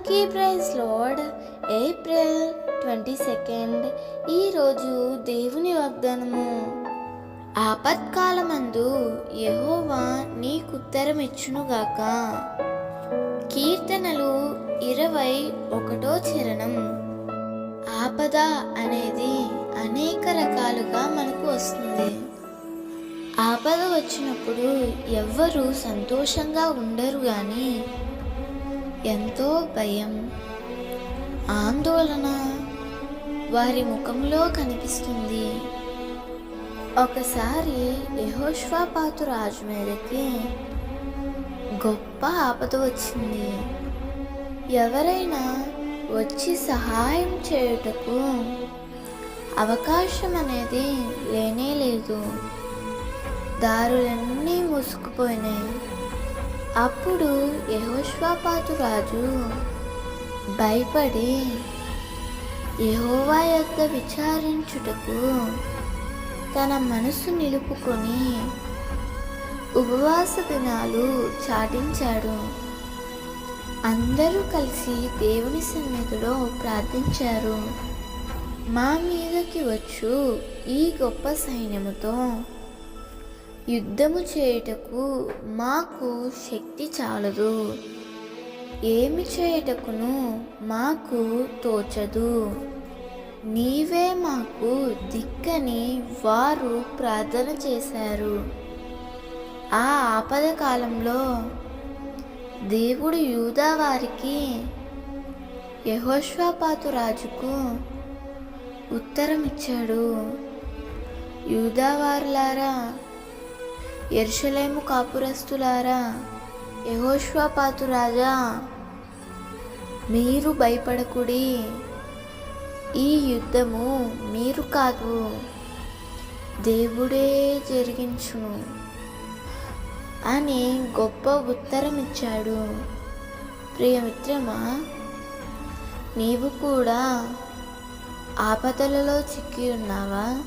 అందరికీ praise Lord April twenty second ఈరోజు దేవుని వాగ్దానము. ఆపత్కాలమందు యెహోవా నీకుత్తరమిచ్చునుగాక. కీర్తనలు ఇరవై ఒకటో చరణం. ఆపద అనేది అనేక రకాలుగా మనకు వస్తుంది. ఆపద వచ్చినప్పుడు ఎవ్వరూ సంతోషంగా ఉండరు కానీ ఎంతో భయం. ఆందోళన వారి ముఖంలో కనిపిస్తుంది. ఒకసారి యహోష్వాపాతు రాజు మీదకి గొప్ప ఆపద వచ్చింది. ఎవరైనా వచ్చి సహాయం చేయుటకు అవకాశం అనేది లేనే లేదు. దారులన్నీ మూసుకుపోయినాయి అప్పుడు యహోష్వాపాతు రాజు భయపడి యహోవా యొక్క విచారించుటకు తన మనసు నిలుపుకొని ఉపవాస దినాలు చాటించాడు. అందరూ కలిసి దేవుని సన్నిధిలో ప్రార్థించారు. మా మీదకి వచ్చు ఈ గొప్ప సైన్యముతో యుద్ధము చేయుటకు మాకు శక్తి చాలదు. ఏమి చేయుటకును మాకు తోచదు. నీవే మాకు దిక్కని వారు ప్రార్థన చేశారు. ఆ ఆపద కాలంలో దేవుడు యూదావారికి యహోష్వాపాతు రాజుకు ఉత్తరం ఇచ్చాడు యూదావారులారా ఎరుషలేము కాపురస్తులారా యహోష్వాపాతు రాజా మీరు భయపడకుడి. ఈ యుద్ధము మీరు కాదు దేవుడే జరిగించును అని గొప్ప ఉత్తరం ఇచ్చాడు ప్రియమిత్రమా నీవు కూడా ఆపదలలో చిక్కి ఉన్నావా?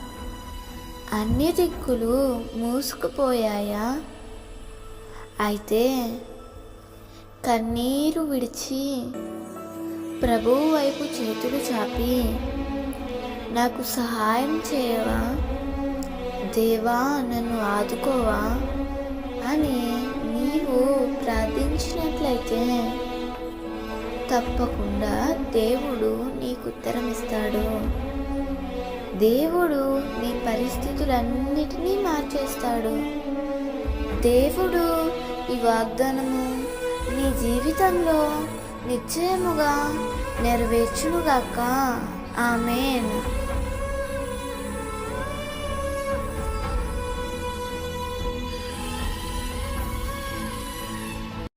అన్ని దిక్కులు మూసుకుపోయాయా? అయితే కన్నీరు విడిచి ప్రభువు వైపు చేతులు చాపి నాకు సహాయం చేయవా? దేవా నన్ను ఆదుకోవా? అని నీవు ప్రార్థించినట్లయితే తప్పకుండా దేవుడు నీకు ఉత్తరం ఇస్తాడు దేవుడు నీ పరిస్థితులన్నిటినీ మార్చేస్తాడు. దేవుడు ఈ వాగ్దానము నీ జీవితంలో నిశ్చయముగా నెరవేర్చునుగాక. ఆమెన్.